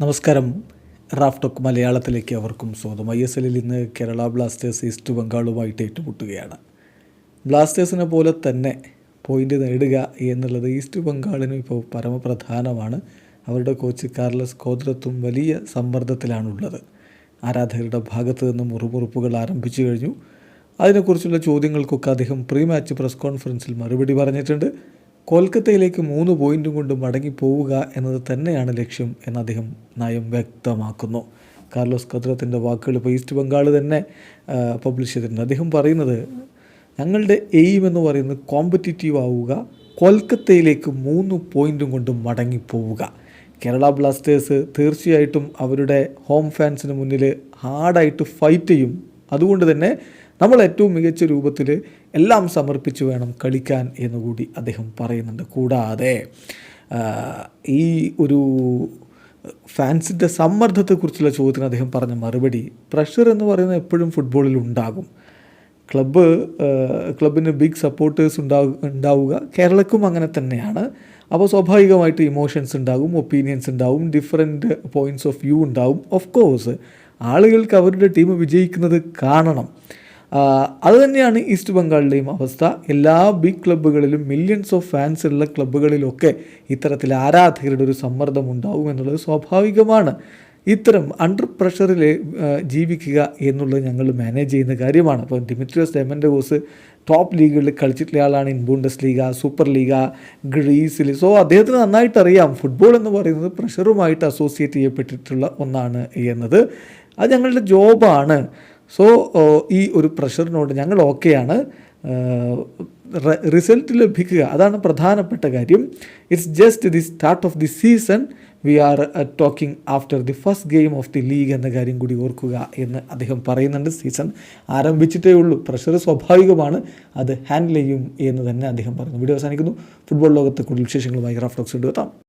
നമസ്കാരം. Raf talk മലയാളത്തിലേക്ക് അവർക്കും സ്വാഗതം. ഐ എസ് എല്ലിൽ ഇന്ന് കേരള ബ്ലാസ്റ്റേഴ്സ് ഈസ്റ്റ് ബംഗാളുമായിട്ട് ഏറ്റുമുട്ടുകയാണ്. ബ്ലാസ്റ്റേഴ്സിനെ പോലെ തന്നെ പോയിന്റ് നേടുക എന്നുള്ളത് ഈസ്റ്റ് ബംഗാളിനും ഇപ്പോൾ പരമപ്രധാനമാണ്. അവരുടെ കോച്ച് കാർലസ് കോദ്രത്തും വലിയ സമ്മർദ്ദത്തിലാണുള്ളത്. ആരാധകരുടെ ഭാഗത്തു നിന്ന് മുറുമുറുപ്പുകൾ ആരംഭിച്ചു കഴിഞ്ഞു. അതിനെക്കുറിച്ചുള്ള ചോദ്യങ്ങൾക്കൊക്കെ അദ്ദേഹം പ്രീ മാച്ച് പ്രസ് കോൺഫറൻസിൽ മറുപടി പറഞ്ഞിട്ടുണ്ട്. കൊൽക്കത്തയിലേക്ക് മൂന്ന് പോയിന്റും കൊണ്ട് മടങ്ങി പോവുക എന്നത് തന്നെയാണ് ലക്ഷ്യം എന്ന് അദ്ദേഹം നയം വ്യക്തമാക്കുന്നു. കാർലോസ് കദ്രത്തിന്റെ വാക്കുകൾ ഇപ്പോൾ ഈസ്റ്റ് ബംഗാൾ തന്നെ പബ്ലിഷ് ചെയ്തിട്ടുണ്ട്. അദ്ദേഹം പറയുന്നത് ഞങ്ങളുടെ എയിം എന്ന് പറയുന്നത് കോമ്പറ്റീറ്റീവ് ആവുക കൊൽക്കത്തയിലേക്ക് മൂന്ന് പോയിന്റും കൊണ്ട് മടങ്ങി പോവുക കേരള ബ്ലാസ്റ്റേഴ്സ് തീർച്ചയായിട്ടും അവരുടെ ഹോം ഫാൻസിന് മുന്നിൽ ഹാർഡായിട്ട് ഫൈറ്റ് ചെയ്യും. അതുകൊണ്ട് തന്നെ നമ്മൾ ഏറ്റവും മികച്ച രൂപത്തിൽ എല്ലാം സമർപ്പിച്ച് വേണം കളിക്കാൻ എന്നുകൂടി അദ്ദേഹം പറയുന്നുണ്ട്. കൂടാതെ ഈ ഒരു ഫാൻസിന്റെ സമ്മർദ്ദത്തെക്കുറിച്ചുള്ള ചോദ്യത്തിന് അദ്ദേഹം പറഞ്ഞ മറുപടി പ്രഷർ എന്ന് പറയുന്നത് എപ്പോഴും ഫുട്ബോളിൽ ഉണ്ടാകും. ക്ലബ്ബ് ക്ലബിന് ബിഗ് സപ്പോർട്ടേഴ്സ് ഉണ്ടാവുക ഉണ്ടാവുക കേരളക്കും അങ്ങനെ തന്നെയാണ്. അപ്പോൾ സ്വാഭാവികമായിട്ട് ഇമോഷൻസ് ഉണ്ടാകും ഒപ്പീനിയൻസ് ഉണ്ടാവും ഡിഫറെന്റ് പോയിന്റ്സ് ഓഫ് വ്യൂ ഉണ്ടാവും. ഓഫ് കോഴ്സ് ആളുകൾക്ക് അവരുടെ ടീം വിജയിക്കുന്നത് കാണണം. ആ, അത് തന്നെയാണ് ഈസ്റ്റ് ബംഗാളിലെയും അവസ്ഥ. എല്ലാ ബിഗ് ക്ലബ്ബുകളിലും മില്യൺസ് ഓഫ് ഫാൻസ് ഉള്ള ക്ലബ്ബുകളിലൊക്കെ ഇത്തരത്തിൽ ആരാധകരുടെ ഒരു സമ്മർദ്ദം ഉണ്ടാവും എന്നുള്ളത് സ്വാഭാവികമാണ്. ഇത്തരം അണ്ടർ പ്രഷറിൽ ജീവിക്കുക എന്നുള്ളത് ഞങ്ങൾ മാനേജ് ചെയ്യുന്ന കാര്യമാണ്. അപ്പോൾ ഡിമിട്രിയോസ് ഡെമൻഡോസ് ടോപ്പ് ലീഗുകളിൽ കളിച്ചിട്ടുള്ള ആളാണ് in Bundesliga super league ഗ്രീസിൽ സോ അദ്ദേഹത്തിന് നന്നായിട്ട് അറിയാം ഫുട്ബോൾ എന്ന് പറയുന്നത് പ്രഷറുമായിട്ട് അസോസിയേറ്റ് ചെയ്യപ്പെട്ടിട്ടുള്ള ഒന്നാണ് എന്നത്. അത് ഞങ്ങളുടെ ജോബാണ് സോ ഈ ഒരു പ്രഷറിനോട് ഞങ്ങൾ ഓക്കെയാണ്. റിസൾട്ട് ലഭിക്കുക. അതാണ് പ്രധാനപ്പെട്ട കാര്യം. It's just the start of the season we are talking after the first game of the league എന്ന കാര്യം കൂടി ഓർക്കുക എന്ന് അദ്ദേഹം പറയുന്നുണ്ട്. സീസൺ ആരംഭിച്ചിട്ടേ ഉള്ളൂ. പ്രഷർ സ്വാഭാവികമാണ്. അത് ഹാൻഡിൽ ചെയ്യും എന്ന് തന്നെ അദ്ദേഹം പറഞ്ഞു. വീഡിയോ അവസാനിക്കുന്നു. ഫുട്ബോൾ ലോകത്തെ കൂടുതൽ വിശേഷങ്ങളുമായി റാഫ്റ്റോക്സ് കൊണ്ടുവെത്താം